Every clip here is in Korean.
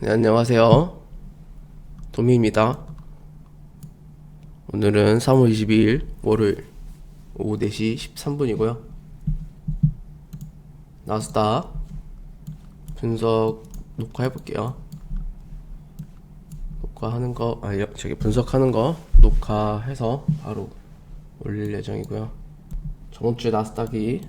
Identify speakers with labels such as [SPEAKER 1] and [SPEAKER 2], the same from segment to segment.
[SPEAKER 1] 네, 안녕하세요. 도미입니다. 오늘은 3월 22일 월요일 오후 4시 13분이고요. 나스닥 분석 녹화해볼게요. 녹화하는 거, 아, 여- 저기 분석하는 거 녹화해서 바로 올릴 예정이고요. 저번 주에 나스닥이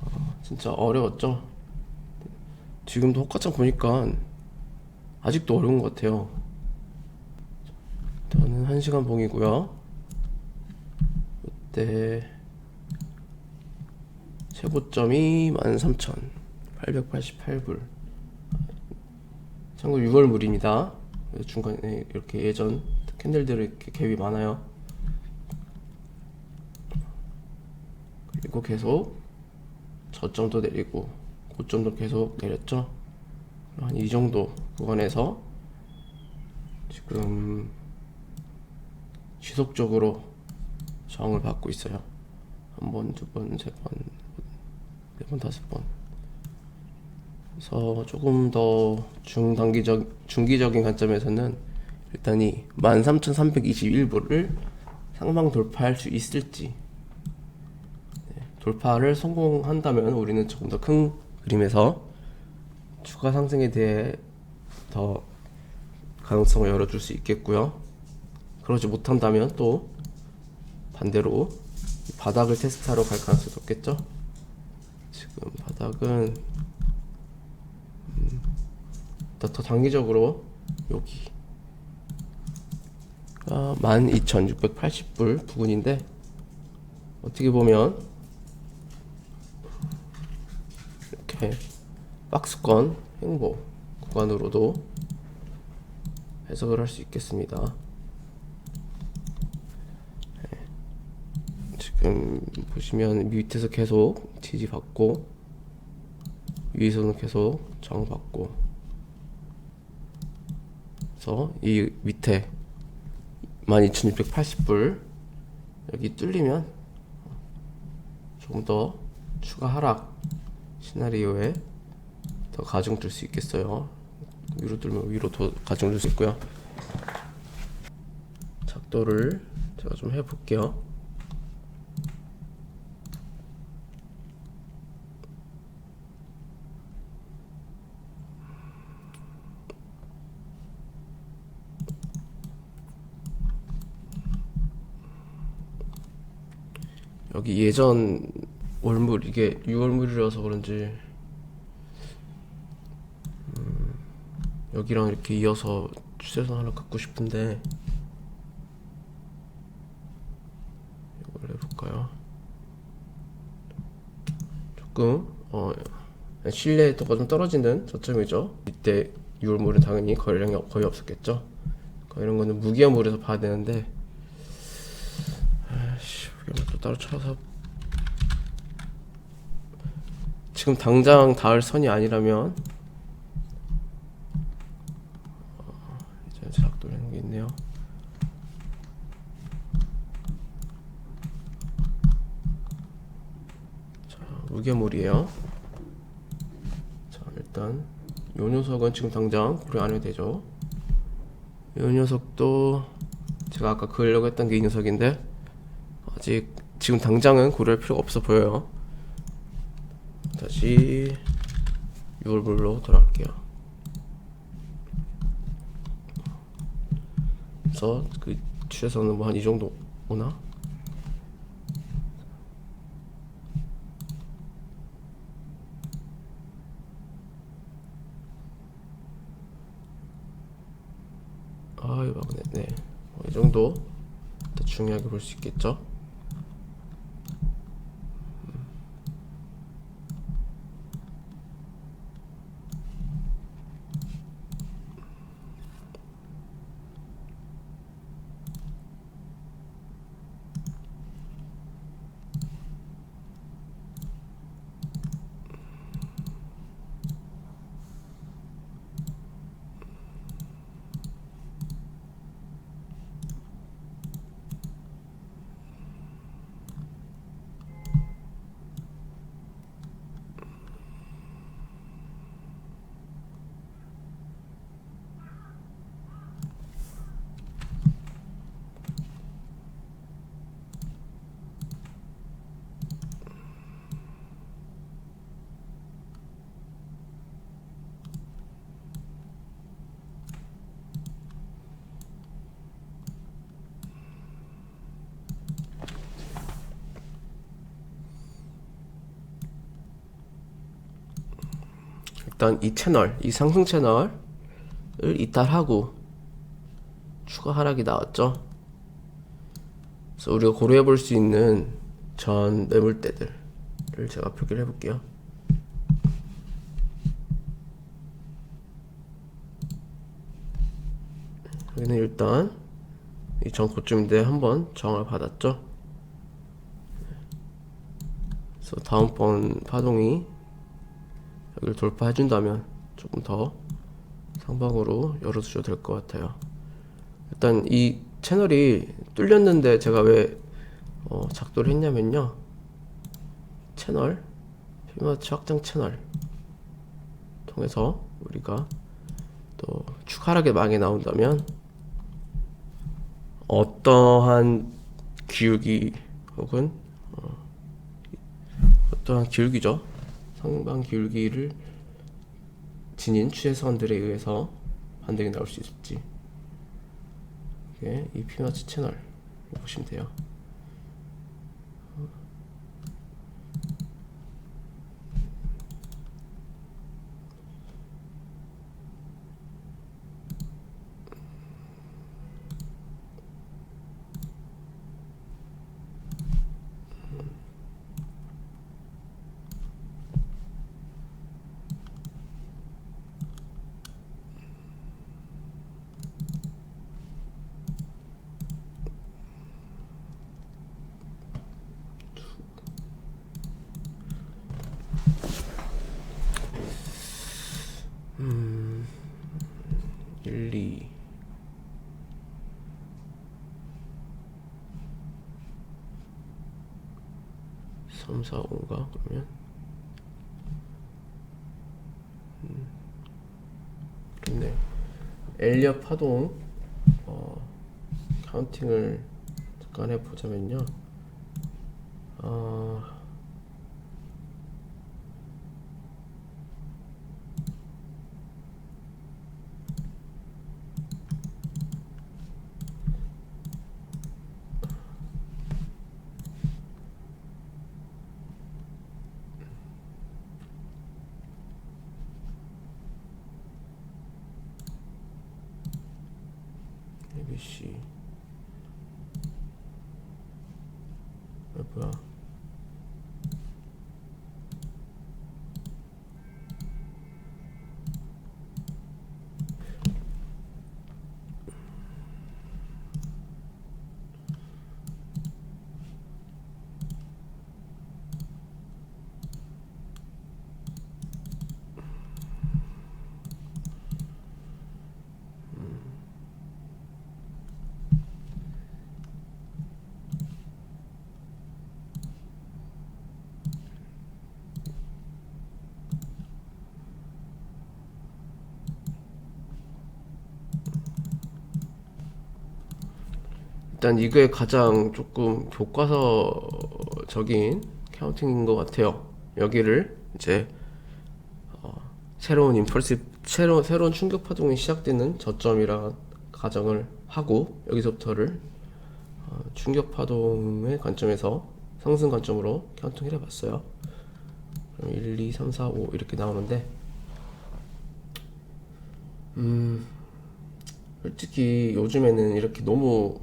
[SPEAKER 1] 어, 진짜 어려웠죠? 지금도 호가창 보니까 아직도 어려운 것 같아요. 저는 1시간 봉이고요. 이때 최고점이 13,888불. 참고 6월 물입니다. 중간에 이렇게 예전 캔들들이 이렇게 갭이 많아요. 그리고 계속 저점도 내리고 고점도 계속 내렸죠. 한 이 정도 구간에서 지금 지속적으로 저항을 받고 있어요. 한 번, 두 번, 세 번, 네 번, 다섯 번. 그래서 조금 더 중단기적, 중기적인 관점에서는 일단 이 13,321불을 상방 돌파할 수 있을지 네, 돌파를 성공한다면 우리는 조금 더 큰 그림에서 추가 상승에 대해 더 가능성을 열어줄 수 있겠고요. 그러지 못한다면 또 반대로 이 바닥을 테스트하러 갈 가능성이 높겠죠. 지금 바닥은 음, 더, 더 단기적으로 여기 12,680불 부근인데 어떻게 보면 이렇게 박스권 행보 구간으로도 해석을 할 수 있겠습니다. 네. 지금 보시면 밑에서 계속 지지 받고 위에서는 계속 저항 받고 그래서 이 밑에 12,680불 여기 뚫리면 조금 더 추가 하락 시나리오에 더 가중될 수 있겠어요. 위로 들면 위로 더 가중될 수 있고요. 작도를 제가 좀 해볼게요. 여기 예전 월물 이게 6월물이라서 그런지 여기랑 이렇게 이어서 추세선 하나 갖고 싶은데 이걸 해볼까요? 조금 어 신뢰도가 좀 떨어지는 저점이죠. 이때 6월물은 당연히 거래량이 거의 없었겠죠. 그러니까 이런 거는 무기화물에서 봐야 되는데 아씨 무기화물 또 따로 쳐서 지금 당장 닿을 선이 아니라면 이제 작동하는 게 있네요. 자, 무게물이에요. 자, 일단 요 녀석은 지금 당장 고려 안 해도 되죠. 요 녀석도 제가 아까 그으려고 했던 게 이 녀석인데 아직 지금 당장은 고려할 필요가 없어 보여요. 다시 6월불로 돌아갈게요. 그래서 그 추세선은 뭐한 이 정도 오나? 아 이거 네, 네. 어, 이 정도 더 중요하게 볼 수 있겠죠? 일단 이 채널, 이 상승 채널을 이탈하고 추가 하락이 나왔죠. 그래서 우리가 고려해 볼 수 있는 전 매물대들을 제가 표기를 해볼게요. 여기는 일단 이 전 고점인데 한번 저항을 받았죠. 그래서 다음번 파동이 여기를 돌파해준다면 조금 더 상방으로 열어주셔도 될 것 같아요. 일단 이 채널이 뚫렸는데 제가 왜 어, 작도를 했냐면요. 채널 피마치 확장 채널 통해서 우리가 또 추가하게 많이 나온다면 어떠한 기울기 혹은 어, 어떠한 기울기죠 상방 기울기를 지닌 추세선들에 의해서 반등이 나올 수 있을지 이게 이 피마치 채널 보시면 돼요. 음, 1, 2 3, 4, 5가? 그러면? 음, 그렇네. 엘리엇 파동 어, 카운팅을 잠깐 해보자면요. 어, si 일단 이게 가장 조금 교과서적인 카운팅인 것 같아요. 여기를 이제 어, 새로운 임펄스 새로운 새로운 충격 파동이 시작되는 저점이라 가정을 하고 여기서부터를 어, 충격 파동의 관점에서 상승 관점으로 카운팅을 해봤어요. 그럼 1, 2, 3, 4, 5 이렇게 나오는데 음 솔직히 요즘에는 이렇게 너무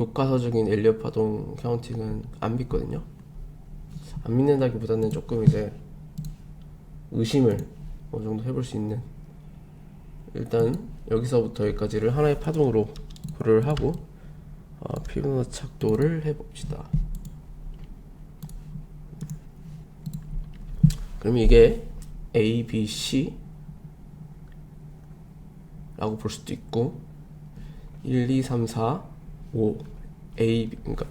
[SPEAKER 1] 교과서적인 엘리엇 파동 카운팅은 안 믿거든요. 안 믿는다기보다는 조금 이제 의심을 어느 정도 해볼 수 있는 일단 여기서부터 여기까지를 하나의 파동으로 고려를 하고 어, 피부너 착도를 해봅시다. 그럼 이게 A, B, C 라고 볼 수도 있고 1, 2, 3, 4, 5 A, B 그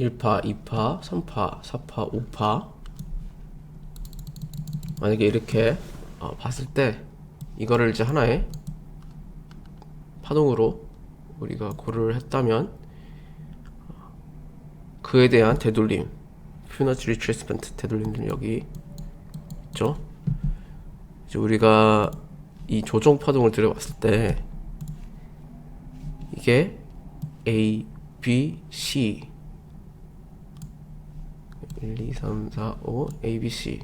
[SPEAKER 1] 1파, 2파, 3파, 4파, 5파. 만약에 이렇게 어, 봤을 때 이거를 이제 하나의 파동으로 우리가 고려를 했다면 그에 대한 되돌림 피보나치 리트레이스먼트 되돌림은 여기 있죠? 이제 우리가 이 조정 파동을 들여봤을 때 이게 A, B, C 1, 2, 3, 4, 5 A, B, C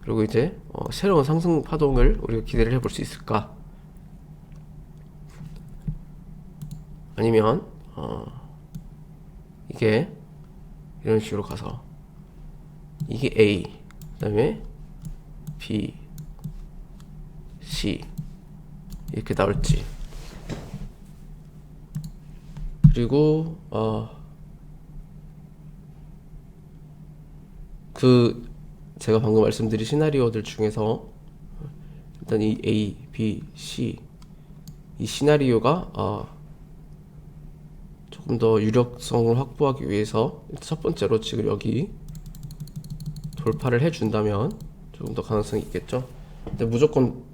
[SPEAKER 1] 그리고 이제 어, 새로운 상승 파동을 우리가 기대를 해볼 수 있을까? 아니면 어, 이게 이런 식으로 가서 이게 A 그 다음에 B C 이렇게 나올지. 그리고 어, 그 제가 방금 말씀드린 시나리오들 중에서 일단 이 A, B, C 이 시나리오가 어, 조금 더 유력성을 확보하기 위해서 첫 번째로 지금 여기 돌파를 해준다면 조금 더 가능성이 있겠죠. 근데 무조건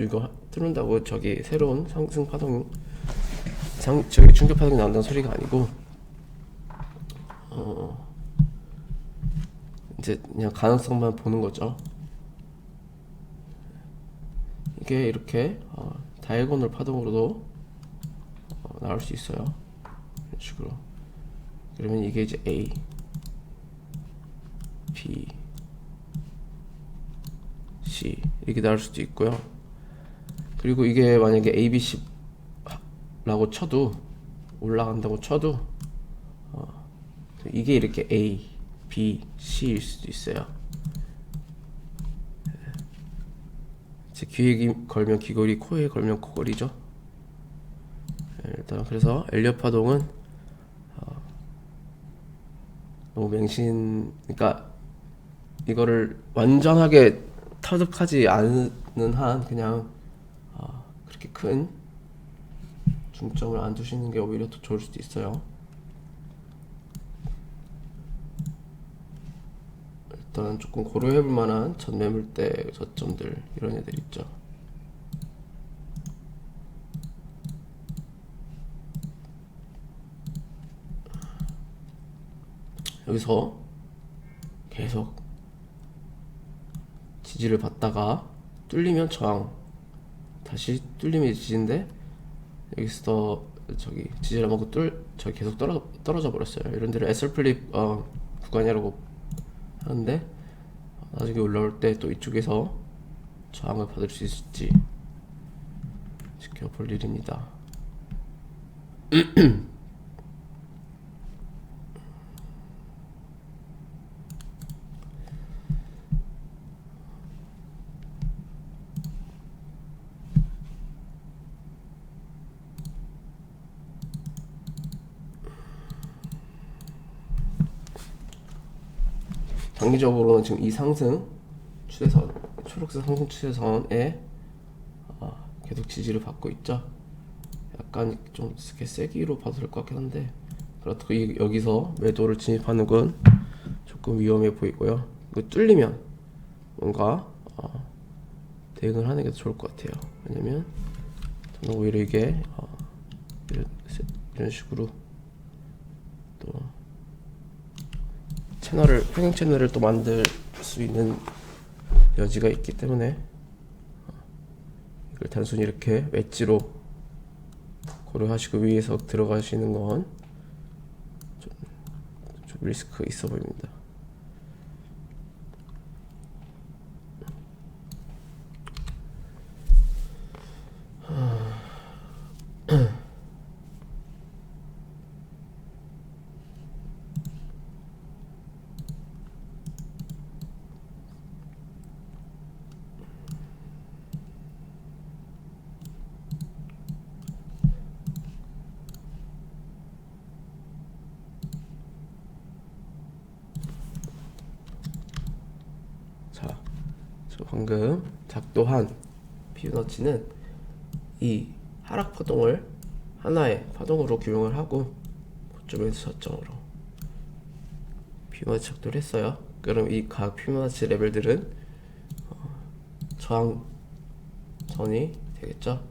[SPEAKER 1] 이거 뚫는다고 저기 새로운 상승 파동 상 저기 충격 파동이 나온다는 소리가 아니고 어 이제 그냥 가능성만 보는 거죠. 이게 이렇게 어, 다이아고널 파동으로도 어, 나올 수 있어요. 이런 식으로. 그러면 이게 이제 A, B, C 이렇게 나올 수도 있고요. 그리고 이게 만약에 A, B, C라고 쳐도 올라간다고 쳐도 어, 이게 이렇게 A, B, C일 수도 있어요. 제 귀에 걸면 귀걸이, 코에 걸면 코걸이죠. 네, 일단 그래서 엘리엇 파동은 어, 너무 맹신, 그러니까 이거를 완전하게 터득하지 않는 한 그냥 어, 그렇게 큰 중점을 안 두시는 게 오히려 더 좋을 수도 있어요. 일단 조금 고려해볼 만한 전 매물대 저점들 이런 애들 있죠. 여기서 계속 지지를 받다가 뚫리면 저항 다시 뚫리면 지지인데 여기서 저기 지지를 먹고 뚫 저기 계속 떨어 떨어져 버렸어요. 이런 데를 에슬 플립 어, 구간이라고 하는데 나중에 올라올 때 또 이쪽에서 저항을 받을 수 있을지 지켜볼 일입니다. 단기적으로는 지금 이 상승 추세선, 초록색 상승 추세선에 어, 계속 지지를 받고 있죠. 약간 좀 이렇게 세기로 봐도 될 것 같긴 한데 그렇다고 이- 여기서 매도를 진입하는 건 조금 위험해 보이고요. 이거 뚫리면 뭔가 어, 대응을 하는 게 더 좋을 것 같아요. 왜냐면 저는 오히려 이게 어, 이런, 이런 식으로 또 채널을 평행 채널을 또 만들 수 있는 여지가 있기 때문에 어, 이걸 단순히 이렇게 웨지로 고려하시고 위에서 들어가시는 건 좀, 좀 리스크 있어 보입니다. 자, 저 방금 작도한 피부너치는 이 하락 파동을 하나의 파동으로 규명을 하고 고점에서 저점으로 피부너치 작도를 했어요. 그럼 이 각 피부너치 레벨들은 어, 저항 선이 되겠죠.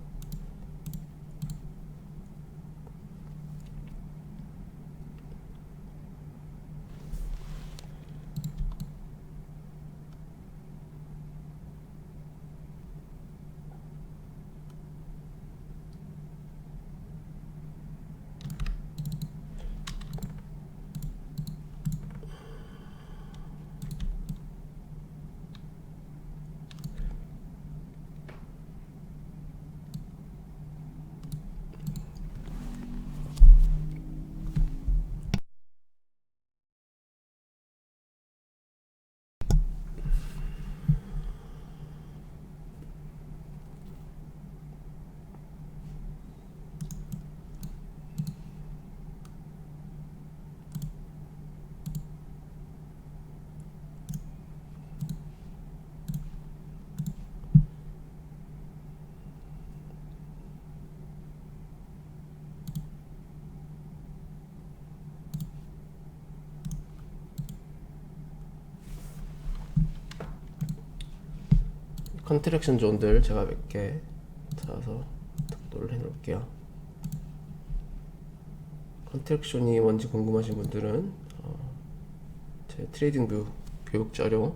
[SPEAKER 1] 컨트랙션 존들 제가 몇 개 찾아서 탁도를 해놓을게요. 컨트랙션이 뭔지 궁금하신 분들은 어, 제 트레이딩 뷰 교육 자료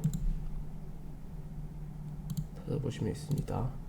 [SPEAKER 1] 찾아보시면 있습니다.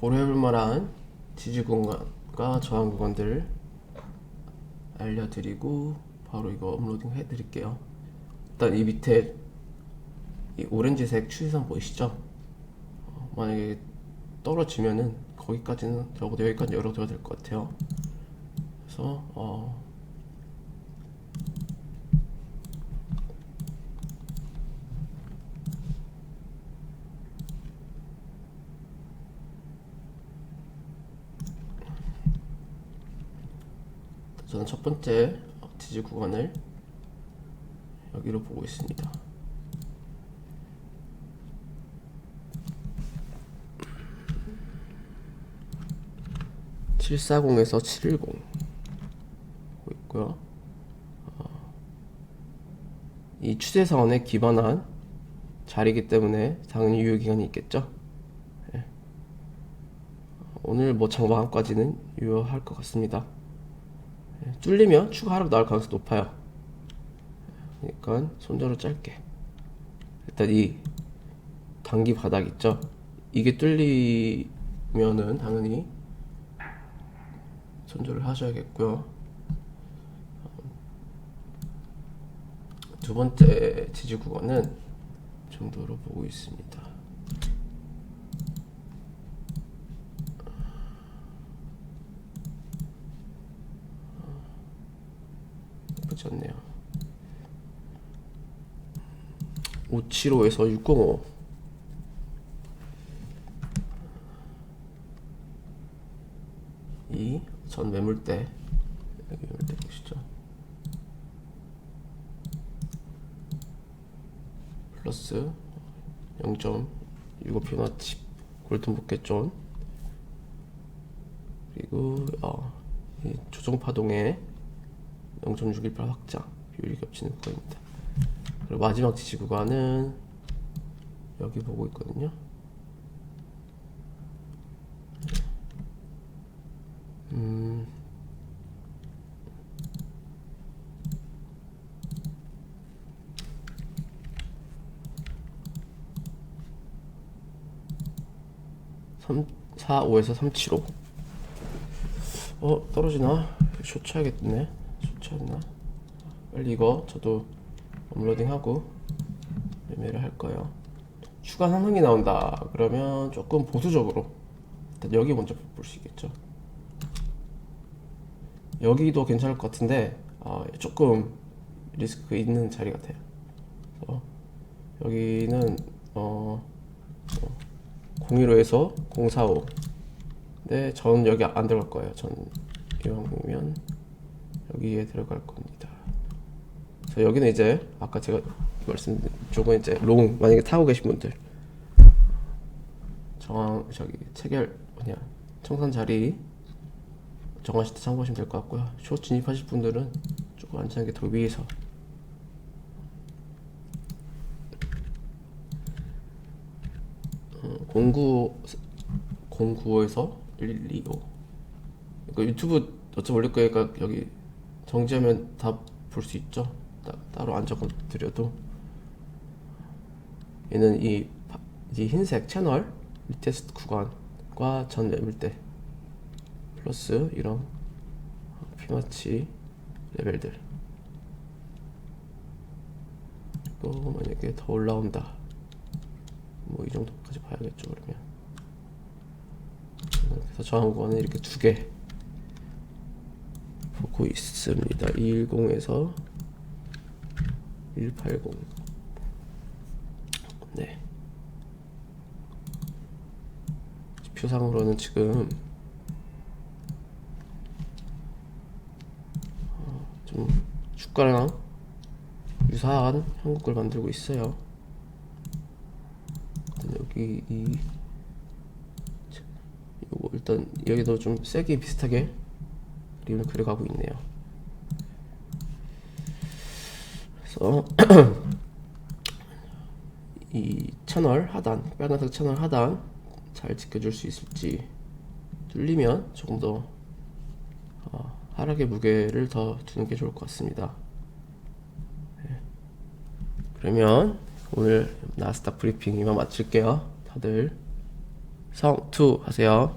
[SPEAKER 1] 고려해볼 만한 지지 구간과 저항 구간들을 알려드리고 바로 이거 업로딩 해드릴게요. 일단 이 밑에 이 오렌지색 추세선 보이시죠? 어, 만약에 떨어지면은 거기까지는 적어도 여기까지 열어둬야 될 것 같아요. 그래서 어, 저는 첫 번째 지지 구간을 여기로 보고 있습니다. (740에서) (710) 보고 있고요. 어, 이 추세 선에 기반한 자리이기 때문에 당연히 유효 기간이 있겠죠. 예. 오늘 뭐 장마감까지는 유효할 것 같습니다. 예, 뚫리면 추가 하락 나올 가능성이 높아요. 그러니까 손절을 짧게. 일단 이 단기 바닥 있죠. 이게 뚫리면은 당연히 손절을 하셔야겠고요. 두 번째 지지 구간은 정도로 보고 있습니다. 않네요. 575에서 605. 이전 매물대 여기 매물대 보시죠. 플러스 0.65 피나치 골든 복개존 그리고 어, 이 조정 파동의 0.618 확장 비율이 겹치는 구간입니다. 그리고 마지막 지지 구간은 여기 보고 있거든요. 음, 삼, 4, 5에서 375. 어, 떨어지나? 쇼쳐야겠네. 쇼쳐야나? 빨리 이거 저도 업로딩하고 매매를 할 거예요. 추가 상승이 나온다. 그러면 조금 보수적으로 일단 여기 먼저 볼 수 있겠죠. 여기도 괜찮을 것 같은데 아, 조금 리스크 있는 자리 같아요. 그래서 여기는 어, 015에서 045. 네, 전 여기 안 들어갈 거예요. 전 이왕이면 여기에 들어갈 겁니다. 저 여기는 이제 아까 제가 말씀드린 쪽은 이제 롱 만약에 타고 계신 분들 정황 저기 체결 뭐냐 청산 자리 정하실 때 참고하시면 될 것 같고요. 숏 진입하실 분들은 조금 안전하게 더 위에서 어, 09 095에서 125그 유튜브 어차피 올릴 거니까 여기 정지하면 다 볼 수 있죠. 따, 따로 안 적어 드려도. 얘는 이, 파- 이 흰색 채널 리테스트 구간과 전 매물대 플러스 이런 피마치 레벨들. 또 만약에 더 올라온다. 뭐 이 정도까지 봐야겠죠 그러면. 그래서 저항 구간은 이렇게 두개 보고 있습니다. 210에서 180. 네. 지표상으로는 지금 어, 좀 주가랑 유사한 한국을 만들고 있어요. 여기 이 요거 일단 여기도 좀 세게 비슷하게 그림을 그려가고 있네요. 그래서 이 채널 하단 빨간색 채널 하단 잘 지켜줄 수 있을지 뚫리면 조금 더 어, 하락의 무게를 더 두는 게 좋을 것 같습니다. 네. 그러면 오늘 나스닥 브리핑 이만 마칠게요. 다들 성투 하세요.